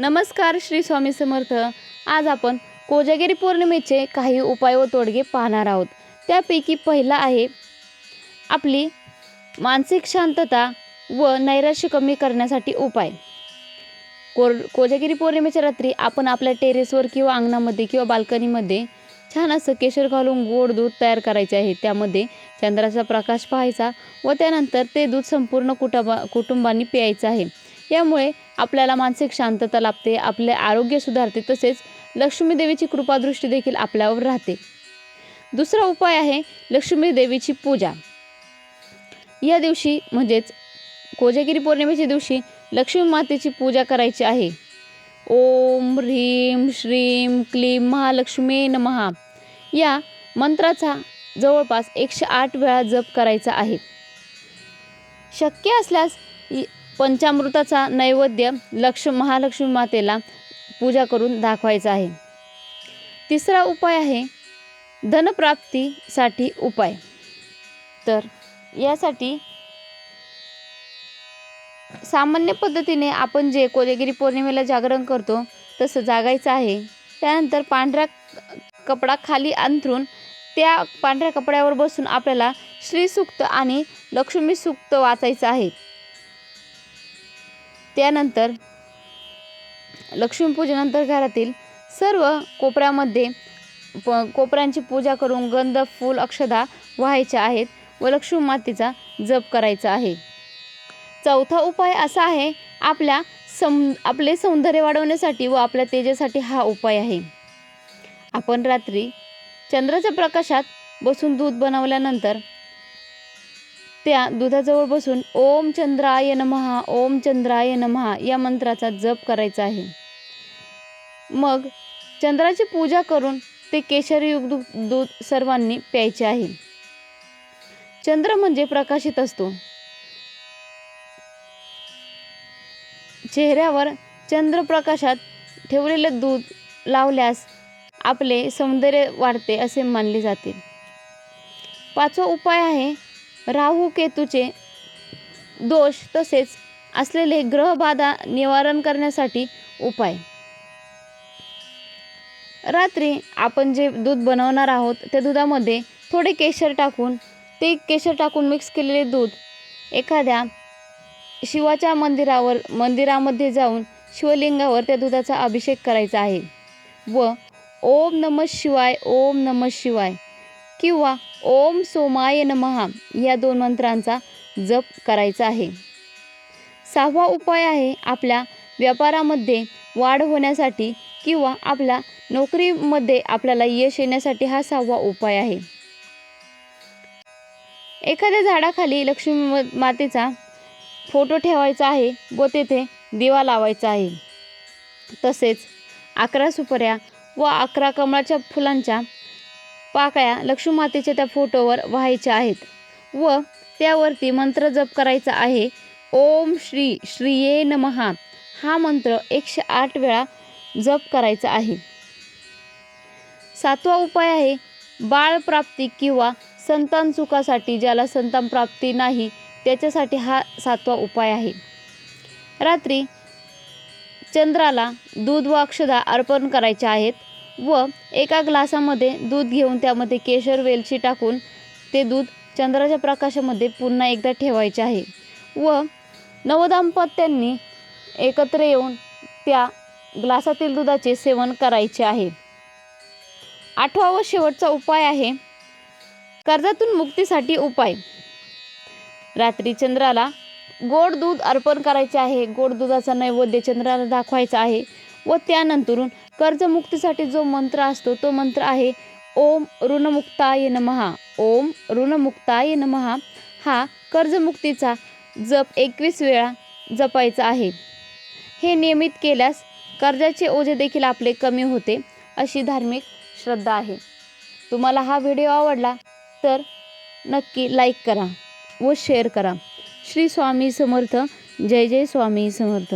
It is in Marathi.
नमस्कार श्री स्वामी समर्थ. आज आपण कोजागिरी पौर्णिमेचे काही उपाय व तोडगे पाहणार आहोत. त्यापैकी पहिला आहे आपली मानसिक शांतता व नैराश्य कमी करण्यासाठी उपाय. कोर कोजागिरी पौर्णिमेच्या रात्री आपण आपल्या टेरेसवर किंवा अंगणामध्ये किंवा बाल्कनीमध्ये छान असं केशर घालून गोड दूध तयार करायचे आहे. त्यामध्ये चंद्राचा प्रकाश पाहायचा व त्यानंतर ते दूध संपूर्ण कुटुंबा कुटुंबांनी प्यायचं आहे. यामुळे आपल्याला मानसिक शांतता लाभते आपले आरोग्य सुधारते तसेच लक्ष्मीदेवीची कृपादृष्टी देखील आपल्यावर राहते. दुसरा उपाय आहे लक्ष्मी देवीची पूजा. या दिवशी म्हणजेच कोजागिरी पौर्णिमेच्या दिवशी लक्ष्मी मातेची पूजा करायची आहे. ओम ह्रीम श्रीम क्लीम महालक्ष्मी नमहा. या मंत्राचा जवळपास एकशे आठ वेळा जप करायचा आहे. शक्य असल्यास पंचामृताचा नैवेद्य लक्ष महालक्ष्मी मातेला पूजा करून दाखवायचा आहे. तिसरा उपाय आहे धनप्राप्तीसाठी उपाय. तर यासाठी सामान्य पद्धतीने आपण जे कोलेगिरी पौर्णिमेला जागरण करतो तसं जागायचं आहे. त्यानंतर पांढऱ्या कपडा खाली अंथरून त्या पांढऱ्या कपड्यावर बसून आपल्याला श्रीसूक्त आणि लक्ष्मीसूक्त वाचायचं आहे. त्यानंतर लक्ष्मीपूजेनंतर घरातील सर्व कोपऱ्यामध्ये प कोपऱ्यांची पूजा करून गंध फूल अक्षदा व्हायच्या आहेत व लक्ष्मी मातेचा जप करायचा आहे. चौथा उपाय असा आहे आपल्या सम आपले सौंदर्य वाढवण्यासाठी व आपल्या तेजासाठी हा उपाय आहे. आपण रात्री चंद्राच्या प्रकाशात बसून दूध बनवल्यानंतर त्या दुधाजवळ बसून ओम चंद्राय नमहा ओम चंद्राय नमहा या मंत्राचा जप करायचा आहे. मग चंद्राची पूजा करून ते केशरयुक्त दूध सर्वांनी प्यायचे आहे. चंद्र म्हणजे प्रकाशित असतो. चेहऱ्यावर चंद्रप्रकाशात ठेवलेले दूध लावल्यास आपले सौंदर्य वाढते असे मानले जाते. पाचवा उपाय आहे राहू केतूचे दोष तसेच असलेले ग्रहबाधा निवारण करण्यासाठी उपाय. रात्री आपण जे दूध बनवणार आहोत त्या दुधामध्ये थोडे केशर टाकून ते केशर टाकून मिक्स केलेले दूध एखाद्या शिवाच्या मंदिरावर मंदिरामध्ये जाऊन शिवलिंगावर त्या दुधाचा अभिषेक करायचा आहे. व ओम नम शिवाय ओम नम शिवाय. किंवा ओम सोमाय नमहा या दोन मंत्रांचा जप करायचा आहे. सहावा उपाय आहे आपल्या व्यापारामध्ये वाढ होण्यासाठी किंवा आपल्या नोकरीमध्ये आपल्याला यश येण्यासाठी हा सहावा उपाय आहे. एखाद्या झाडाखाली लक्ष्मी मातेचा फोटो ठेवायचा आहे व तेथे दिवा लावायचा आहे. तसेच अकरा सुपऱ्या व अकरा कमळाच्या फुलांच्या पाकळ्या लक्ष्मी मातेच्या त्या फोटोवर व्हायच्या आहेत व त्यावरती मंत्र जप करायचा आहे. ओम श्री श्रीये नमहा. हा मंत्र एकशे आठ वेळा जप करायचा आहे. सातवा उपाय आहे बाळप्राप्ती किंवा संतान सुखासाठी ज्याला संतान प्राप्ती नाही त्याच्यासाठी हा सातवा उपाय आहे. रात्री चंद्राला दूध व अक्षदा अर्पण करायचे आहेत. व एका ग्लासामध्ये दूध घेऊन त्यामध्ये केशर वेलची टाकून ते दूध चंद्राच्या प्रकाशामध्ये पुन्हा एकदा ठेवायचे आहे. व नवदाम्पत्यांनी एकत्र येऊन त्या ग्लासातील दुधाचे सेवन करायचे आहे. आठवा व शेवटचा उपाय आहे कर्जातून मुक्तीसाठी उपाय. रात्री चंद्राला गोड दूध अर्पण करायचे आहे. गोड दुधाचा नैवेद्य चंद्राला दाखवायचा आहे व त्यानंतरून कर्जमुक्तीसाठी जो मंत्र असतो तो मंत्र आहे ओम ऋणमुक्ताय नमहा ओम ऋणमुक्ताय नमहा हा कर्जमुक्तीचा जप एकवीस वेळा जपायचा आहे. हे नियमित केल्यास कर्जाचे ओझे देखील आपले कमी होते अशी धार्मिक श्रद्धा आहे. तुम्हाला हा व्हिडिओ आवडला तर नक्की लाईक करा व शेअर करा. श्री स्वामी समर्थ. जय जय स्वामी समर्थ.